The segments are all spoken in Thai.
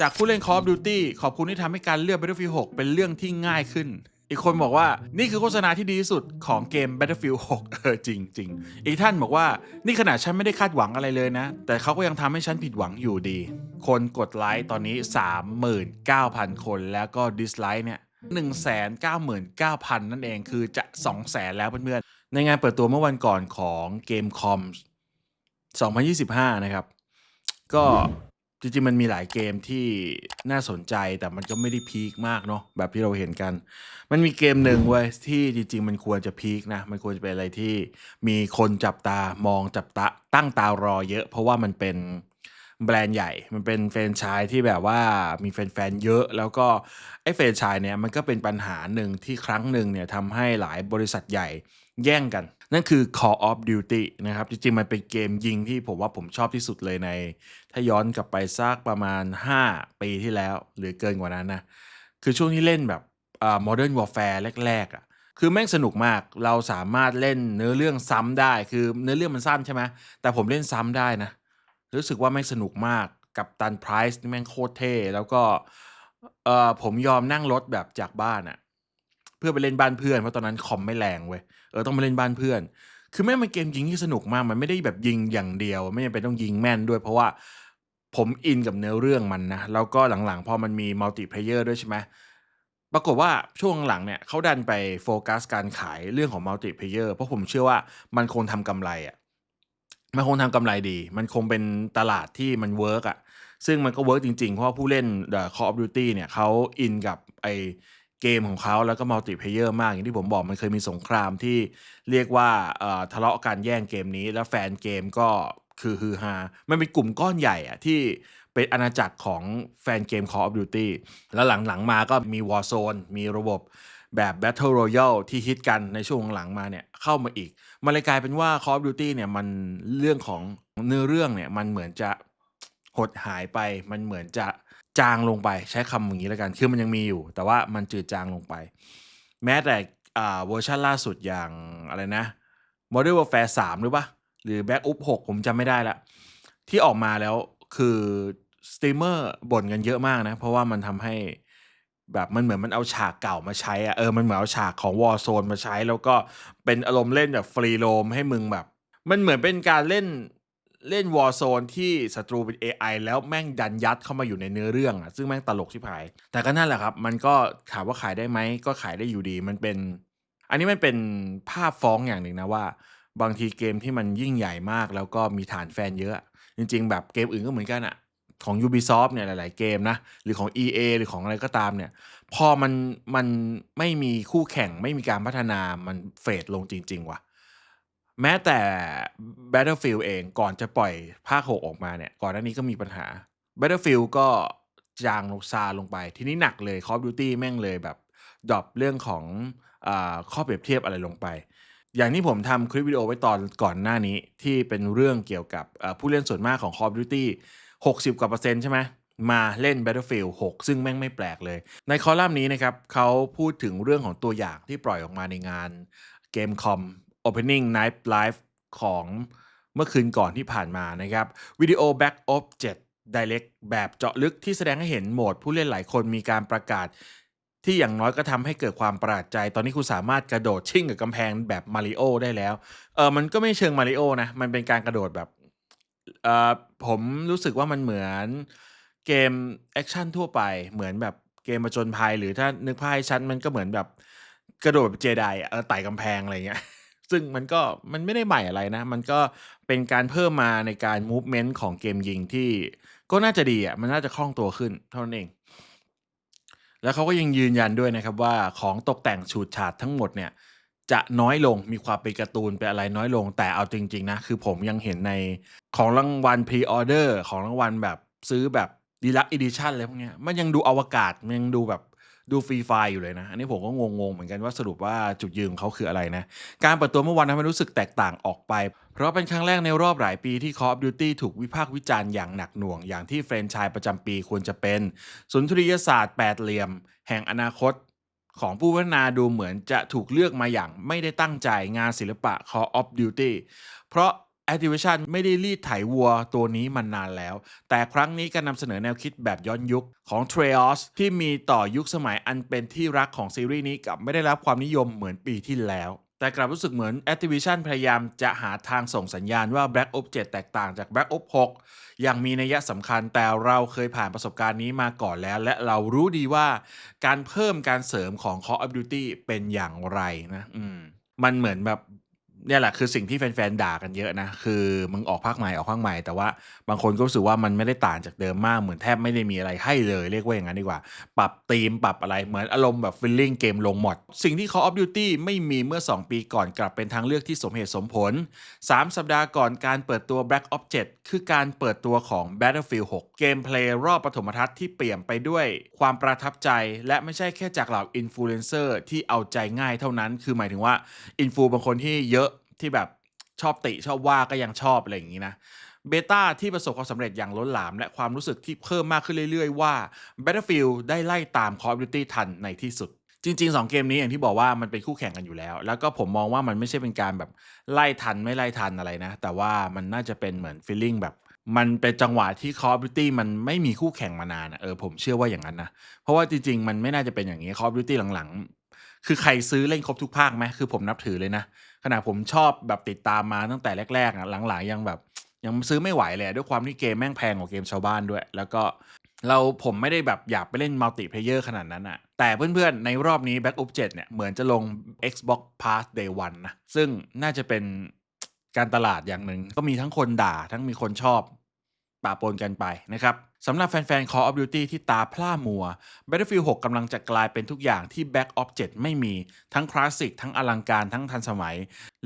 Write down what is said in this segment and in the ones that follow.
จากผู้เล่น Call of Duty ขอบคุณที่ทำให้การเลือก Battlefield 6 เป็นเรื่องที่ง่ายขึ้น อีกคนบอกว่านี่คือโฆษณาที่ดีที่สุดของเกม Battlefield 6 เออจริงจริงอีกท่านบอกว่านี่ขนาดฉันไม่ได้คาดหวังอะไรเลยนะ แต่เขาก็ยังทำให้ฉันผิดหวังอยู่ดี คนกดไลค์ตอนนี้ 39,000 คนแล้วก็ดิสไลค์เนี่ย199,000 นั่นเองคือจะ 200,000 แล้วเพื่อนๆ ในงานเปิดตัวเมื่อวันก่อนของเกมคอม2025 นะครับ ก็ จริงๆ มันมีหลายเกมที่น่าสนใจแต่มันก็ไม่ได้พีคมากเนาะแบบที่เราเห็นกัน มันมีเกมหนึ่งเว้ยที่จริง ๆ มันควรจะพีคนะ มันควรจะเป็นอะไรที่มีคนจับตามองจับตาตั้งตารอเยอะ เพราะว่ามันเป็นแบรนด์ใหญ่ มันเป็นแฟรนไชส์ที่แบบว่ามีแฟนๆ เยอะ แล้วก็ไอ้แฟรนไชส์เนี่ยมันก็เป็นปัญหาหนึ่งที่ครั้งหนึ่งเนี่ยทำให้หลายบริษัทใหญ่แย่งกัน นั่นคือ Call of Duty นะครับ จริงๆ มันเป็นเกมยิงที่ผมว่าผมชอบที่สุดเลยใน ถ้าย้อนกลับไปสักประมาณ 5 ปีที่แล้ว หรือเกินกว่านั้นนะ คือช่วงที่เล่นแบบอ่า Modern Warfare แรกๆอะคือแม่งสนุกมากเราสามารถเล่นเนื้อเรื่องซ้ำได้ คือเนื้อเรื่องมันสั้นใช่ไหมแต่ผมเล่นซ้ำได้นะ รู้สึกว่าแม่งสนุกมากกับตันไพรส์นี่แม่งโคตรเท่แล้วก็เออผมยอมนั่งรถแบบจากบ้านอะ พื่อไปเล่นบ้านเพื่อนเพราะตอนนั้นคอมไม่แรงเว้ยเออต้องมาเล่นบ้านเพื่อน คือแม่งเป็นเกมยิงที่สนุกมากมันไม่ได้แบบยิงอย่างเดียว ไม่จำเป็นต้องยิงแม่นด้วย เพราะว่าผมอินกับเนื้อเรื่องมันนะแล้วก็หลังๆพอมันมีมัลติเพลเยอร์ด้วยใช่ไหมปรากฏว่าช่วงหลังเนี่ยเขาดันไปโฟกัสการขายเรื่องของมัลติเพลเยอร์เพราะผมเชื่อว่ามันคงทำกำไรอะมันคงทำกำไรดี มันคงเป็นตลาดที่มันเวิร์กอะ ซึ่งมันก็เวิร์กจริงๆ เพราะผู้เล่น The Call of Duty เนี่ยเขาอินกับไอ เกมของเขาแล้วก็มัลติเพเยอร์มาก อย่างที่ผมบอกมันเคยมีสงครามที่เรียกว่าทะเลาะการแย่งเกมนี้ แล้วแฟนเกมก็คือฮือฮา มันเป็นกลุ่มก้อนใหญ่อะที่เป็นอาณาจักรของแฟนเกม Call of Duty แล้วหลังๆมาก็มี Warzone มีระบบแบบ Battle Royale ที่ฮิตกันในช่วงหลังมาเนี่ยเข้ามาอีก มันเลยกลายเป็นว่า Call of Duty เนี่ยมันเรื่องของเนื้อเรื่องเนี่ยมันเหมือนจะหดหายไป มันเหมือนจะ จางลงไปใช้คำอย่างนี้แล้วกัน คือมันยังมีอยู่ แต่ว่ามันจืดจางลงไป แม้แต่เวอร์ชันล่าสุดอย่างอะไรนะ Modern Warfare 3 หรือปะหรือ Black Ops 6ผมจำไม่ได้ละ ที่ออกมาแล้วคือสตรีมเมอร์บ่นกันเยอะมากนะ เพราะว่ามันทำให้แบบมันเหมือนมันเอาฉากเก่ามาใช้อะเออมันเหมือนเอาฉากของ Warzone มาใช้ แล้วก็เป็นอารมณ์เล่นแบบฟรีโรมให้มึงแบบ มันเหมือนเป็นการเล่น เล่น Warzone ที่ศัตรูเป็น AI แล้วแม่งดันยัดเข้ามาอยู่ในเนื้อเรื่องอะซึ่งแม่งตลกชิบหาย แต่ก็นั่นแหละครับ มันก็ถามว่าขายได้ไหม ก็ขายได้อยู่ดี มันเป็น อันนี้มันเป็นภาพฟ้องอย่างหนึ่งนะว่า บางทีเกมที่มันยิ่งใหญ่มาก แล้วก็มีฐานแฟนเยอะ จริง ๆ แบบเกมอื่นก็เหมือนกันอะของ Ubisoft เนี่ยหลาย ๆ เกมนะ หรือของ EA หรือของอะไรก็ตามเนี่ย พอมันมันไม่มีคู่แข่งไม่มีการพัฒนามันเฟดลงจริง ๆ ว่ะ แม้แต่ Battlefield เองก่อนจะปล่อยภาค 6 ออกมาเนี่ย ก่อนหน้านี้ก็มีปัญหา Battlefield ก็จางลงซาลงไป ทีนี้หนักเลย Call of Duty แม่งเลยแบบดรอปเรื่องของอข้อเปรียบเทียบอะไรลงไป อย่างที่ผมทำคลิปวิดีโอไว้ตอนก่อนหน้านี้ที่เป็นเรื่องเกี่ยวกับผู้เล่นส่วนมากของ Call of Duty 60 กว่าเปอร์เซ็นต์ใช่ไหมมาเล่น Battlefield 6 ซึ่งแม่งไม่แปลกเลย ในคอลัมน์นี้นะครับเขาพูดถึงเรื่องของตัวอย่างที่ปล่อยออกมาในงานเกมคอม Opening Night Live ของเมื่อคืนก่อนที่ผ่านมานะครับวิดีโอ Back of 7 Direct แบบเจาะลึกที่แสดงให้เห็นโหมดผู้เล่นหลายคนมีการประกาศ ที่อย่างน้อยก็ทำให้เกิดความประหลาดใจ ตอนนี้คุณสามารถกระโดดชิ่งกับกำแพงแบบมาริโอได้แล้วเออมันก็ไม่เชิงมาริโอนะมันเป็นการกระโดดแบบเออผมรู้สึกว่ามันเหมือนเกมแอคชั่นทั่วไปเหมือนแบบเกมผจญภัยหรือถ้านึกภาพให้ชัดมันก็เหมือนแบบกระโดดแบบเจไดเออไต่กำแพงอะไรเงี้ย ซึ่งมันก็มันไม่ได้ใหม่อะไรนะ มันก็เป็นการเพิ่มมาในการ movement ของเกมยิงที่ก็น่าจะดีอะมันน่าจะคล่องตัวขึ้นเท่านั้นเอง แล้วเขาก็ยังยืนยันด้วยนะครับว่าของตกแต่งฉูดฉาดทั้งหมดเนี่ยจะน้อยลงมีความเป็นการ์ตูนเป็นอะไรน้อยลง แต่เอาจริง ๆ นะ คือผมยังเห็นในของรางวัลพรีออเดอร์ของรางวัลแบบซื้อแบบดีลักอีดิชั่นอะไรพวกเนี้ยมันยังดูอวกาศมันยังดูแบบ ดูฟรีไฟอยู่เลยนะ อันนี้ผมก็งงๆเหมือนกันว่าสรุปว่าจุดยืนของเขาคืออะไรนะ การเปิดตัวเมื่อวานทำให้รู้สึกแตกต่างออกไป เพราะเป็นครั้งแรกในรอบหลายปีที่ Call of Duty ถูกวิพากษ์วิจารณ์อย่างหนักหน่วง อย่างที่แฟรนไชส์ประจำปีควรจะเป็น สุนทรียศาสตร์แปดเหลี่ยม แห่งอนาคตของผู้พัฒนาดูเหมือนจะถูกเลือกมาอย่างไม่ได้ตั้งใจงานศิลปะ Call of Duty เพราะ Activision ไม่ได้รีดไถวัวตัวนี้มานานแล้ว แต่ครั้งนี้การนำเสนอแนวคิดแบบย้อนยุคของ Treos ที่มีต่อยุคสมัยอันเป็นที่รักของซีรีส์นี้กับไม่ได้รับความนิยมเหมือนปีที่แล้ว แต่กลับรู้สึกเหมือน Activision พยายามจะหาทางส่งสัญญาณว่า Black Ops 7 แตกต่างจาก Black Ops 6 อย่างมีนัยสำคัญแต่เราเคยผ่านประสบการณ์นี้มาก่อนแล้ว และเรารู้ดีว่าการเพิ่มการเสริมของ Call of Duty เป็นอย่างไรนะ อืมมันเหมือนแบบ เนี่ยแหละคือสิ่งที่แฟนๆด่ากันเยอะนะคือมึงออกภาคใหม่ออกภาคใหม่แต่ว่าบางคนก็รู้สึกว่ามันไม่ได้ต่างจากเดิมมากเหมือนแทบไม่ได้มีอะไรให้เลยเรียกว่าอย่างนั้นดีกว่า ปรับธีมปรับอะไรเหมือนอารมณ์แบบฟิลลิ่งเกมลงหมด สิ่งที่ Call of Duty ไม่มีเมื่อ 2 ปีก่อนกลับเป็นทางเลือกที่สมเหตุสมผล 3 สัปดาห์ก่อนการเปิดตัว Black Ops 7คือการเปิดตัวของ Battlefield 6 เกมเพลย์รอบปฐมทัศน์ที่เปลี่ยนไปด้วยความประทับใจ และไม่ใช่แค่จากเหล่าอินฟลูเอนเซอร์ที่เอาใจง่ายเท่านั้น คือหมายถึงว่าอินฟูบางคนที่เยอะ ที่แบบชอบติชอบว่าก็ยังชอบอะไรอย่างนี้นะเบต้าที่ประสบความสำเร็จอย่างล้นหลาม และความรู้สึกที่เพิ่มมากขึ้นเรื่อยๆ ว่า Battlefield ได้ไล่ตาม Call of Duty ทันในที่สุด จริง ๆ 2 เกมนี้อย่างที่บอกว่ามันเป็นคู่แข่งกันอยู่แล้ว แล้วก็ผมมองว่ามันไม่ใช่เป็นการแบบไล่ทันไม่ไล่ทันอะไรนะ แต่ว่ามันน่าจะเป็นเหมือน feeling แบบมันเป็นจังหวะที่ Call of Duty มันไม่มีคู่แข่งมานานเออผมเชื่อว่าอย่างนั้นนะเพราะว่าจริงๆมันไม่น่าจะเป็นอย่างนี้ Call of Duty หลังๆ คือใครซื้อเล่นครบทุกภาคไหมคือผมนับถือเลยนะ ขนาดผมชอบแบบติดตามมาตั้งแต่แรกๆอะหลังๆยังแบบ ยังซื้อไม่ไหวเลยด้วยความที่เกมแม่งแพงกว่าเกมชาวบ้านด้วย แล้วก็เราผมไม่ได้แบบอยากไปเล่นมัลติเพลเยอร์ขนาดนั้นอะแต่เพื่อนๆ ในรอบนี้ Back Ops 7เนี่ยเหมือนจะลง Xbox Pass Day 1นะ ซึ่งน่าจะเป็นการตลาดอย่างหนึ่ง ก็มีทั้งคนด่าทั้งมีคนชอบปะปนกันไปนะครับ สำหรับแฟนๆ Call of Duty ที่ตาพร่ามัว Battlefield 6กำลังจะกลายเป็นทุกอย่างที่ Back Ops 7 ไม่มี ทั้งคลาสสิก ทั้งอลังการ ทั้งทันสมัย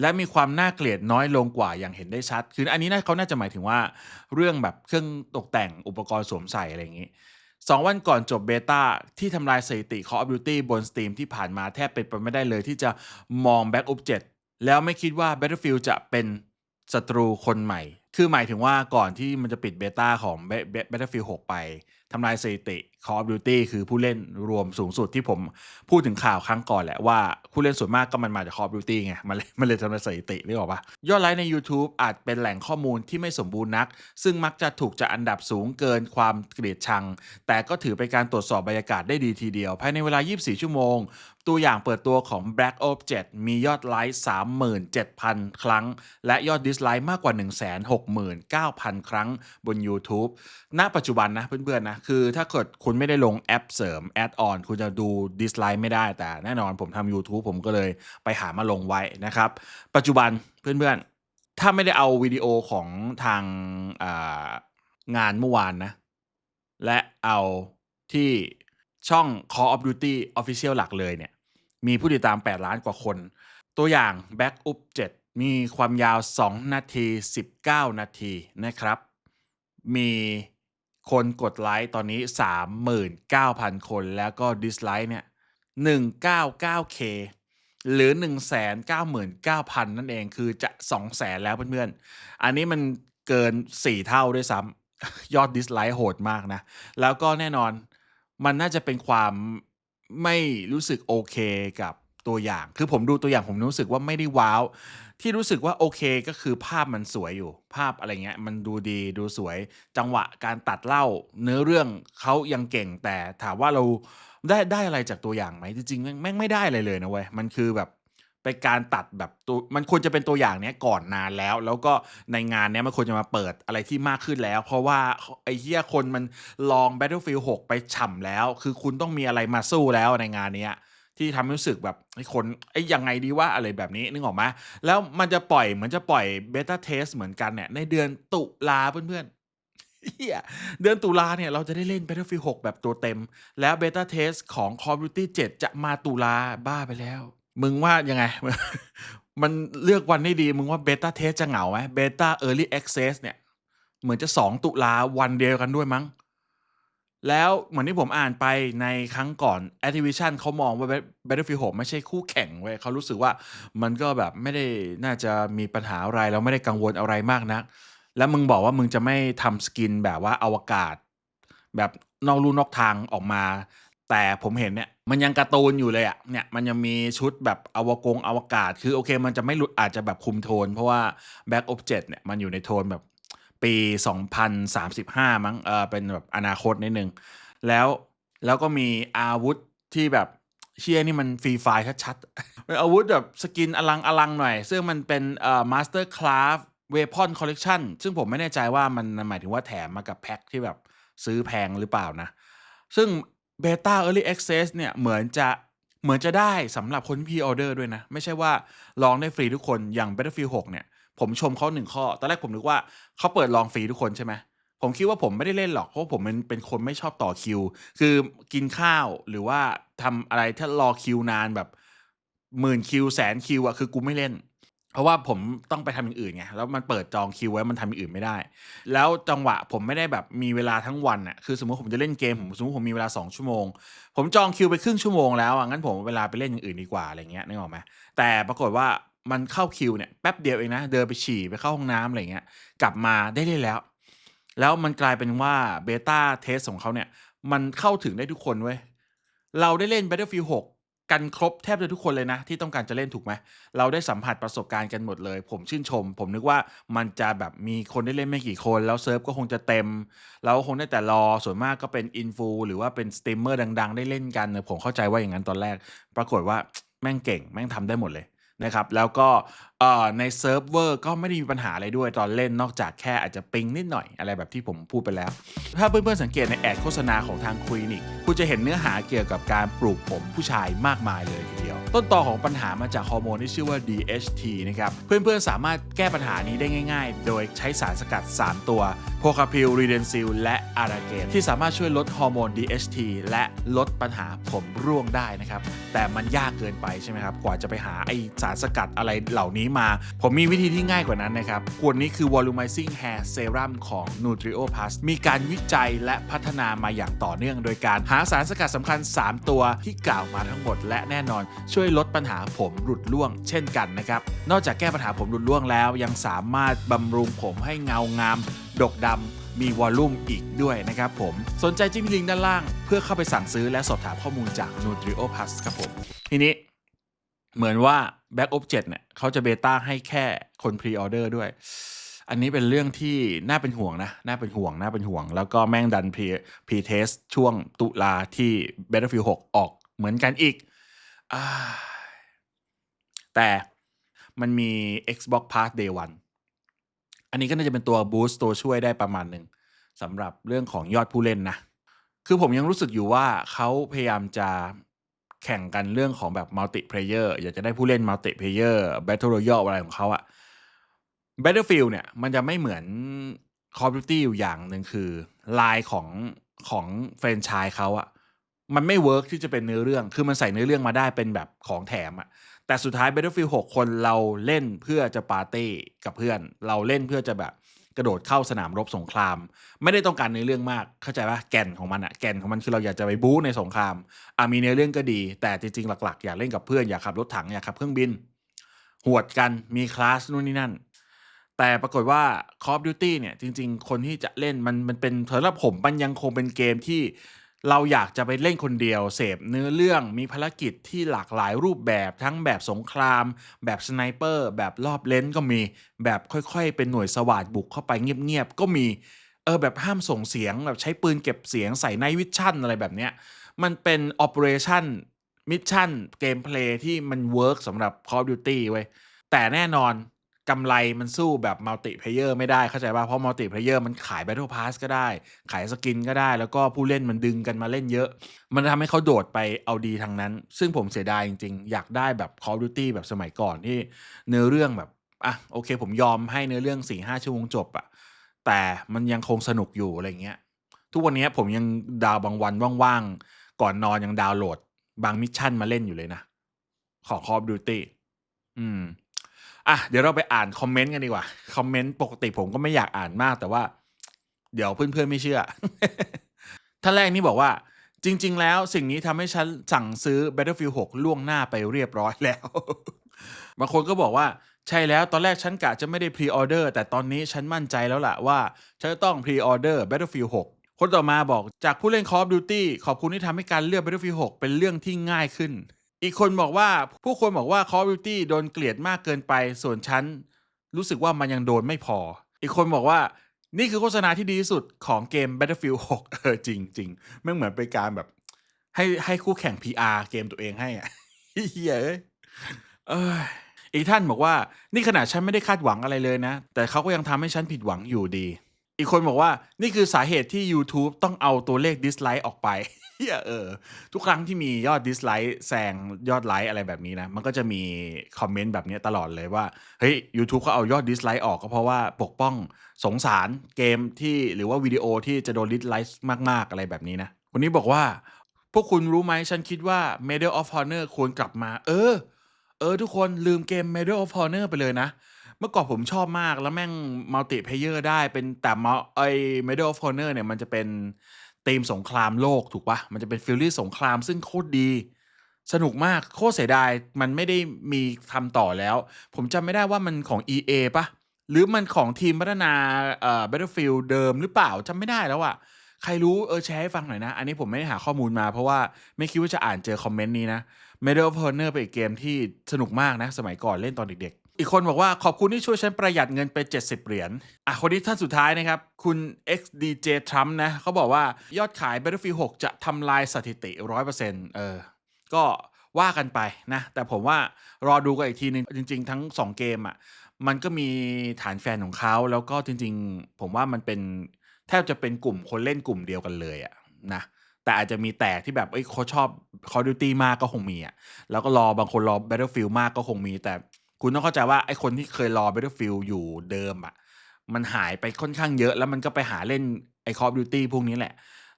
และมีความน่าเกลียดน้อยลงกว่าอย่างเห็นได้ชัด คืออันนี้น่าเขาน่าจะหมายถึงว่า เรื่องแบบเครื่องตกแต่งอุปกรณ์สวมใส่อะไรอย่างนี้สองวันก่อนจบเบต้าที่ทำลายสถิติ Call of Duty บน Steam ที่ผ่านมาแทบเป็นไปไม่ได้เลยที่จะมอง Back Ops 7 แล้วไม่คิดว่า Battlefield จะเป็นศัตรูคนใหม่ คือหมายถึงว่าก่อนที่มันจะปิดเบต้าของ Battlefield 6 ไปทำลายสถิติ Call of Duty คือผู้เล่นรวมสูงสุดที่ผมพูดถึงข่าวครั้งก่อนแหละว่าผู้เล่นส่วนมากก็มันมาจาก Call of Duty ไง มันเลยมันเลยทำลายสถิตินึกออกปะยอดไลค์ใน YouTube อาจเป็นแหล่งข้อมูลที่ไม่สมบูรณ์นัก ซึ่งมักจะถูกจัดอันดับสูงเกินความเกลียดชัง แต่ก็ถือเป็นการตรวจสอบบรรยากาศได้ดีทีเดียว ภายในเวลา 24 ชั่วโมง ตัวอย่างเปิดตัวของ Black Ops 7 มียอดไลค์ 37,000 ครั้ง และยอดดิสไลค์มากกว่า 169,000 ครั้งบน YouTube ณ ปัจจุบันนะเพื่อนๆนะคือถ้าเกิดคุณไม่ได้ลงแอปเสริมแอดออนคุณจะดูดิสไลค์ไม่ได้แต่แน่นอนผมทำ YouTube ผมก็เลยไปหามาลงไว้นะครับ ปัจจุบันเพื่อนๆ ถ้าไม่ได้เอาวิดีโอของทางงานเมื่อวานนะ และเอาที่ช่อง Call of Duty Official หลักเลยเนี่ย มีผู้ติดตาม 8 ล้านกว่าคน ตัวอย่าง Back Up 7 มีความยาว 2 นาที 19 นาทีนะครับ มี คนกดไลค์ตอนนี้ 39,000 คน แล้วก็ดิสไลค์เนี่ย 199k หรือ 199,000 นั่นเองคือจะ 200,000 แล้วเพื่อนๆ อันนี้มันเกิน 4 เท่าด้วยซ้ำยอดดิสไลค์โหดมากนะ แล้วก็แน่นอนมันน่าจะเป็นความไม่รู้สึกโอเคกับตัวอย่าง คือผมดูตัวอย่างผมรู้สึกว่าไม่ได้ว้าว ที่รู้สึกว่าโอเคก็คือภาพมันสวยอยู่ ภาพอะไรเงี้ยมันดูดีดูสวย จังหวะการตัดเล่าเนื้อเรื่องเขายังเก่งแต่ถามว่าเราได้ได้อะไรจากตัวอย่างไหมจริงๆแม่งแม่งไม่ได้อะไรเลยนะเว้ยมันคือแบบเป็นการตัดแบบตัวมันควรจะเป็นตัวอย่างเนี้ยก่อนนานแล้ว แล้วก็ในงานเนี้ยมันควรจะมาเปิดอะไรที่มากขึ้นแล้ว เพราะว่าไอ้เหี้ยคนมันลอง Battlefield 6 ไปฉ่ำแล้ว คือคุณต้องมีอะไรมาสู้แล้วในงานเนี้ย ที่ทำให้รู้สึกแบบไอ้คนไอ้ยังไงดีว่าอะไรแบบนี้นึกออกไหมแล้วมันจะปล่อยเหมือนจะปล่อยเบต้าเทสเหมือนกันเนี่ยในเดือนตุลาเพื่อนเฮียเดือนตุลาเนี่ยเราจะได้เล่น Battlefield 6 แบบตัวเต็ม แล้วเบต้าเทสของ Call of Duty 7 จะมาตุลาบ้าไปแล้ว มึงว่ายังไง มันเลือกวันได้ดี มึงว่าเบต้าเทสจะเหงาไหมเบต้าเออร์ลี่แอคเซสเนี่ย เหมือนจะ 2 ตุลาวันเดียวกันด้วยมั้ง แล้วเหมือนที่ผมอ่านไปในครั้งก่อน Activision เขามองว่า Battlefield 6 ไม่ใช่คู่แข่งเว้ยเขารู้สึกว่ามันก็แบบไม่ได้น่าจะมีปัญหาอะไรแล้วไม่ได้กังวลอะไรมากนัก แล้วมึงบอกว่ามึงจะไม่ทำสกินแบบว่าอวกาศ แบบนอกลู่นอกทางออกมา แต่ผมเห็นเนี่ยมันยังการ์ตูนอยู่เลยอะเนี่ยมันยังมีชุดแบบอวกงอวกาศ คือโอเค มันจะไม่หลุดอาจจะแบบคุมโทน เพราะว่า Back Object เนี่ยมันอยู่ในโทนแบบ ปี 2035 มั้งเออเป็นแบบอนาคตนิดนึง แล้วแล้วก็มีอาวุธที่แบบเชียนี่มันฟรีไฟล์ชัดๆเป็นอาวุธแบบสกินอลังอลังหน่อย ซึ่งมันเป็นเอ่อมาสเตอร์คราฟเวพอนคอลเลกชันซึ่งผมไม่แน่ใจว่ามันหมายถึงว่าแถมมากับแพ็คที่แบบซื้อแพงหรือเปล่านะ ซึ่ง Beta Early Access เซสเนี่ยเหมือนจะเหมือนจะได้สำหรับคนที่พ r ออเดอร์ด้วยนะ ไม่ใช่ว่าลองได้ฟรีทุกคนอย่าง Battlefield 6 เนี่ย ผมชมเขาหนึ่งข้อ ตอนแรกผมนึกว่าเขาเปิดลองฟรีทุกคนใช่ไหมผมคิดว่าผมไม่ได้เล่นหรอกเพราะผมเป็นเป็นคนไม่ชอบต่อคิว คือกินข้าวหรือว่าทำอะไรถ้ารอคิวนานแบบหมื่นคิวแสนคิวอะคือกูไม่เล่น เพราะว่าผมต้องไปทำอย่างอื่นไงแล้วมันเปิดจองคิวไว้มันทำอย่างอื่นไม่ได้ แล้วจังหวะผมไม่ได้แบบมีเวลาทั้งวันอะคือสมมติผมจะเล่นเกมผมสมมติผมมีเวลา 2 ชั่วโมง ผมจองคิวไปครึ่งชั่วโมงแล้วอะงั้นผมเวลาไปเล่นอย่างอื่นดีกว่าอะไรเงี้ยนึกออกไหมแต่ปรากฏว่า มันเข้าคิวเนี่ยแป๊บเดียวเองนะ เดินไปฉี่ไปเข้าห้องน้ำอะไรเงี้ยกลับมาได้เล่นแล้ว แล้วมันกลายเป็นว่าเบต้าเทสของเขาเนี่ย มันเข้าถึงได้ทุกคนเว้ยเราได้เล่น Battlefield 6กันครบแทบจะทุกคนเลยนะ ที่ต้องการจะเล่นถูกไหม เราได้สัมผัสประสบการณ์กันหมดเลย ผมชื่นชม ผมนึกว่ามันจะแบบมีคนได้เล่นไม่กี่คน แล้วเซิร์ฟก็คงจะเต็ม เราคงได้แต่รอส่วนมากก็เป็นอินฟูหรือว่าเป็นสตรีมเมอร์ดัง ๆ ได้เล่นกันเนอะผมเข้าใจว่าอย่างนั้นตอนแรก ปรากฏว่าแม่งเก่ง แม่งทำได้หมดเลย นะครับ แล้วก็ในเซิร์ฟเวอร์ก็ไม่ได้มีปัญหาอะไรด้วยตอนเล่นนอกจากแค่อาจจะปิงนิดหน่อยอะไรแบบที่ผมพูดไปแล้ว ถ้าเพื่อนๆสังเกตในแอดโฆษณาของทางคลินิกคุณจะเห็นเนื้อหาเกี่ยวกับการปลูกผมผู้ชายมากมายเลยทีเดียว ต้นตอของปัญหามาจากฮอร์โมนที่ชื่อว่า DHT นะครับเพื่อนๆสามารถแก้ปัญหานี้ได้ง่าย ๆ โดยใช้สารสกัด 3 ตัวโพคาพิลรีเดนซิลและอาราเกนที่สามารถช่วยลดฮอร์โมน DHT และลดปัญหาผมร่วงได้นะครับแต่มันยากเกินไปใช่ไหมครับกว่าจะไปหาไอสารสกัดอะไรเหล่านี้มา ผมมีวิธีที่ง่ายกว่านั้นนะครับขวดนี้คือ Volumizing Hair Serum ของ Nutrio Plus มีการวิจัยและพัฒนามาอย่างต่อเนื่อง โดยการหาสารสกัดสำคัญ 3 ตัวที่กล่าวมาทั้งหมด และแน่นอนช่วยลดปัญหาผมหลุดร่วง เช่นกันนะครับนอกจากแก้ปัญหาผมหลุดร่วงแล้ว ยังสามารถบำรุงผมให้เงางาม ดกดำมีวอลลุ่มอีกด้วยนะครับผม สนใจจิ้มลิงก์ด้านล่าง เพื่อเข้าไปสั่งซื้อและสอบถามข้อมูลจาก Nutrio Plus ครับผม ทีนี้เหมือนว่า Back Object เนี่ยเขาจะเบต้าให้แค่คนพรีออเดอร์ด้วย อันนี้เป็นเรื่องที่น่าเป็นห่วงนะ น่าเป็นห่วง น่าเป็นห่วง แล้วก็แม่งดันพรีพรีเทสช่วงตุลาที่ Battlefield 6 ออกเหมือนกันอีกอแต่มันมี Xbox Pass Day 1อันนี้ก็น่าจะเป็นตัวบูสต์ตัวช่วยได้ประมาณหนึ่งสำหรับเรื่องของยอดผู้เล่นนะ คือผมยังรู้สึกอยู่ว่าเขาพยายามจะ แข่งกันเรื่องของแบบมัลติเพลเยอร์อยากจะได้ผู้เล่นมัลติเพลเยอร์ Battle Royale อะไรของเขาอะ Battlefield เนี่ยมันจะไม่เหมือน Call of Duty อยู่อย่างหนึ่งคือลายของของแฟรนไชส์เขาอะมันไม่เวิร์กที่จะเป็นเนื้อเรื่อง คือมันใส่เนื้อเรื่องมาได้เป็นแบบของแถมอะแต่สุดท้าย Battlefield 6 คนเราเล่นเพื่อจะปาร์ตี้กับเพื่อน เราเล่นเพื่อจะแบบ กระโดดเข้าสนามรบสงคราม ไม่ได้ต้องการในเรื่องมากเข้าใจปะแก่นของมันอะแก่นของมันคือเราอยากจะไปบู๊ในสงครามอะมีในเรื่องก็ดี แต่จริงๆหลักๆ อยากเล่นกับเพื่อนอยากขับรถถังอยากขับเครื่องบินหวดกันมีคลาสนู่นนี่นั่น แต่ปรากฏว่า Call of Duty เนี่ยจริง ๆ คนที่จะเล่นมันมันเป็นสำหรับผมมันยังคงเป็นเกมที่ เราอยากจะไปเล่นคนเดียวเสพเนื้อเรื่องมีภารกิจที่หลากหลายรูปแบบทั้งแบบสงคราม แบบสไนเปอร์แบบรอบเลนก็มีแบบค่อยๆ เป็นหน่วยสวาดบุกเข้าไปเงียบๆ ก็มีเออแบบห้ามส่งเสียงแบบใช้ปืนเก็บเสียงใส่ไนวิชั่นอะไรแบบเนี้ยมันเป็น Operation Mission เกมเพลย์ที่มันเวิร์กสำหรับ Call of Duty เว้ยแต่แน่นอน กำไรมันสู้แบบมัลติเพลเยอร์ไม่ได้เข้าใจป่ะเพราะมัลติเพลเยอร์มันขาย Battle Pass ก็ได้ ขายสกินก็ได้ แล้วก็ผู้เล่นมันดึงกันมาเล่นเยอะ มันทำให้เขาโดดไปเอาดีทางนั้น ซึ่งผมเสียดายจริงๆ อยากได้แบบ Call of Duty แบบสมัยก่อนที่เนื้อเรื่องแบบอะโอเค ผมยอมให้เนื้อเรื่อง4ี่ห้าชั่วโมงจบอะแต่มันยังคงสนุกอยู่อะไรเงี้ยทุกวันนี้ผมยังดาวบางวันว่างๆ ก่อนนอนยังดาวน์โหลด บางมิชชั่นมาเล่นอยู่เลยนะ ของ Call of Duty อืม อะเดี๋ยวเราไปอ่านคอมเมนต์กันดีกว่า คอมเมนต์ปกติผมก็ไม่อยากอ่านมาก แต่ว่าเดี๋ยวเพื่อนๆไม่เชื่อ ท่านแรกนี่บอกว่า จริง ๆ แล้วสิ่งนี้ทำให้ฉันสั่งซื้อ Battlefield 6 ล่วงหน้าไปเรียบร้อยแล้ว บางคนก็บอกว่าใช่แล้วตอนแรกฉันกะจะไม่ได้พรีออเดอร์แต่ตอนนี้ฉันมั่นใจแล้วล่ะว่า ฉันจะต้องพรีออเดอร์ Battlefield 6 คนต่อมาบอกจากผู้เล่น Call of Duty ขอบคุณที่ทำให้การเลือก Battlefield 6 เป็นเรื่องที่ง่ายขึ้น อีกคนบอกว่าผู้คนบอกว่า Call of Duty โดนเกลียดมากเกินไปส่วนฉันรู้สึกว่ามันยังโดนไม่พอ อีกคนบอกว่านี่คือโฆษณาที่ดีที่สุดของเกม Battlefield 6 เออจริงจริงไม่เหมือนเป็นการแบบ ให้ให้คู่แข่ง PR เกมตัวเองให้อะเฮ้ยเอ้ยอีกท่านบอกว่า นี่ขนาดฉันไม่ได้คาดหวังอะไรเลยนะ แต่เขาก็ยังทำให้ฉันผิดหวังอยู่ดี อีกคนบอกว่านี่คือสาเหตุที่ YouTube ต้องเอาตัวเลขดิสไลค์ออกไป เฮียเออ ทุกครั้งที่มียอดดิสไลค์แซงยอดไลค์อะไรแบบนี้นะ มันก็จะมีคอมเมนต์แบบนี้ตลอดเลยว่า เฮ้ย YouTube เขาเอายอดดิสไลค์ออกก็เพราะว่าปกป้องสงสารเกมที่หรือว่าวิดีโอที่จะโดนดิสไลค์มาก ๆ อะไรแบบนี้นะคนนี้บอกว่า พวกคุณรู้ไหมฉันคิดว่า Medal of Honor ควรกลับมา เออ เออ ทุกคนลืมเกม Medal of Honor ไปเลยนะเมื่อก่อนผมชอบมากแล้วแม่งมัลติเพเยอร์ได้เป็นแต่มาไอ้ Medal of Honor เนี่ยมันจะเป็น ธีมสงครามโลกถูกปะมันจะเป็นฟิลลี่สงครามซึ่งโคตรดี สนุกมากโคตรเสียดาย มันไม่ได้มีทำต่อแล้ว ผมจำไม่ได้ว่ามันของ EA ปะหรือมันของทีมพัฒนาเอ่อ Battlefield เดิมหรือเปล่าจำไม่ได้แล้วอะใครรู้เออแชร์ให้ฟังหน่อยนะ อันนี้ผมไม่ได้หาข้อมูลมาเพราะว่าไม่คิดว่าจะอ่านเจอคอมเมนต์นี้นะ Medal of Honor เป็นอีเกมที่สนุกมากนะ สมัยก่อนเล่นตอนเด็ก อีกคนบอกว่าขอบคุณที่ช่วยฉันประหยัดเงินไป 70 เหรียญ อะ คนนี้ท่านสุดท้ายนะครับ คุณ XDJ Trump นะเขาบอกว่ายอดขาย Battlefield 6 จะทำลายสถิติ 100%เออ ก็ว่ากันไปนะ แต่ผมว่ารอดูกันอีกทีนึง จริง ๆ ทั้ง 2 เกมอะ มันก็มีฐานแฟนของเขา แล้วก็จริง ๆ ผมว่ามันเป็นแทบจะเป็นกลุ่มคนเล่นกลุ่มเดียวกันเลยอะนะแต่อาจจะมีแตกที่แบบเอ้ยเขาชอบ Call of Duty มากก็คงมีอะแล้วก็รอบางคนรอ Battlefield มากก็คงมี แต่ คุณต้องเข้าใจว่าไอ้คนที่เคยรอ Battlefield อยู่เดิมอะ มันหายไปค่อนข้างเยอะแล้วมันก็ไปหาเล่นไอ้ Call of Duty พวกนี้แหละ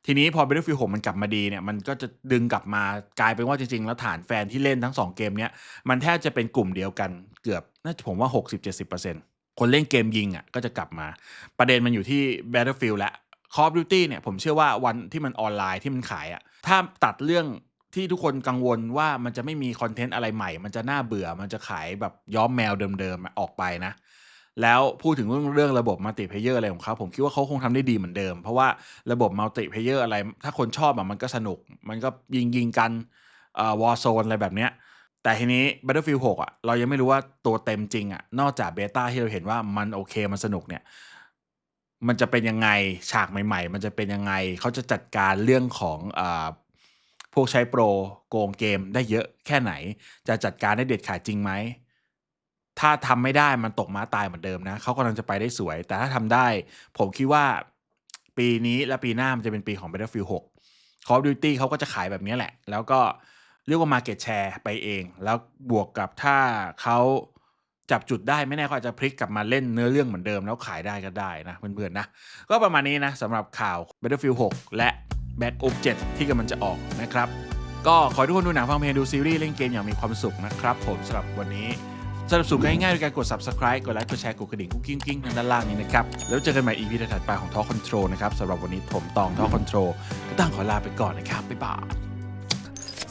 ทีนี้พอ Battlefield 6มันกลับมาดีเนี่ยมันก็จะดึงกลับมากลายเป็นว่าจริง ๆ แล้วฐานแฟนที่เล่นทั้ง 2 เกมเนี้ยมันแทบจะเป็นกลุ่มเดียวกันเกือบน่าจะผมว่า 60-70%คนเล่นเกมยิงอะก็จะกลับมา ประเด็นมันอยู่ที่ Battlefield และ Call of Duty เนี่ยผมเชื่อว่าวันที่มันออนไลน์ที่มันขายอะถ้าตัดเรื่อง ที่ทุกคนกังวลว่ามันจะไม่มีคอนเทนต์อะไรใหม่ มันจะน่าเบื่อ มันจะขายแบบย้อมแมวเดิมๆออกไปนะ แล้วพูดถึงเรื่องเรื่องระบบมัลติเพเยอร์อะไรของเขาผมคิดว่าเขาคงทำได้ดีเหมือนเดิม เพราะว่าระบบมัลติเพเยอร์อะไร ถ้าคนชอบอะมันก็สนุก มันก็ยิงยิงๆกันเอ่อวอร์โซนอะไรแบบเนี้ย แต่ทีนี้ Battlefield 6อะเรายังไม่รู้ว่าตัวเต็มจริงอะ นอกจากเบต้าที่เราเห็นว่ามันโอเคมันสนุกเนี่ยมันจะเป็นยังไงฉากใหม่ ๆ มันจะเป็นยังไงเขาจะจัดการเรื่องของอ พวกใช้โปรโกงเกมได้เยอะแค่ไหน จะจัดการได้เด็ดขาดจริงไหม ถ้าทำไม่ได้มันตกม้าตายเหมือนเดิมนะเขากำลังจะไปได้สวย แต่ถ้าทำได้ ผมคิดว่าปีนี้และปีหน้ามันจะเป็นปีของ Battlefield 6 Call of Duty เขาก็จะขายแบบนี้แหละ แล้วก็เรียกว่า Market Share ไปเอง แล้วบวกกับถ้าเขาจับจุดได้ไม่แน่เขาอาจจะพลิกกลับมาเล่นเนื้อเรื่องเหมือนเดิม แล้วขายได้ก็ได้นะเพื่อนๆนะ ก็ประมาณนี้นะสำหรับข่าว Battlefield 6 และ Bad o f 7ที่กำลังจะออกนะครับ ก็ขอให้ทุกคนดูหนังฟังเพลงดูซีรีส์เล่นเกมอย่างมีความสุขนะครับผมสำหรับวันนี้สนับสนุนง่ายๆด้วยการกด subscribe กดไลค์ กดแชร์ กดกระดิ่งกุ๊กกิ้งกิ้งทางด้านล่างนี้นะครับ แล้วเจอกันใหม่ EP ถัดไปของ Talk Control นะครับสำหรับวันนี้ผมตอง Talk Control ก็ต้องขอลาไปก่อนนะครับ บ๊ายบาย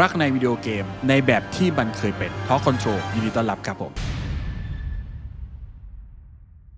รักในวิดีโอเกมในแบบที่มันเคยเป็นท็อปคอนโทรลยินดีต้อนรับครับผม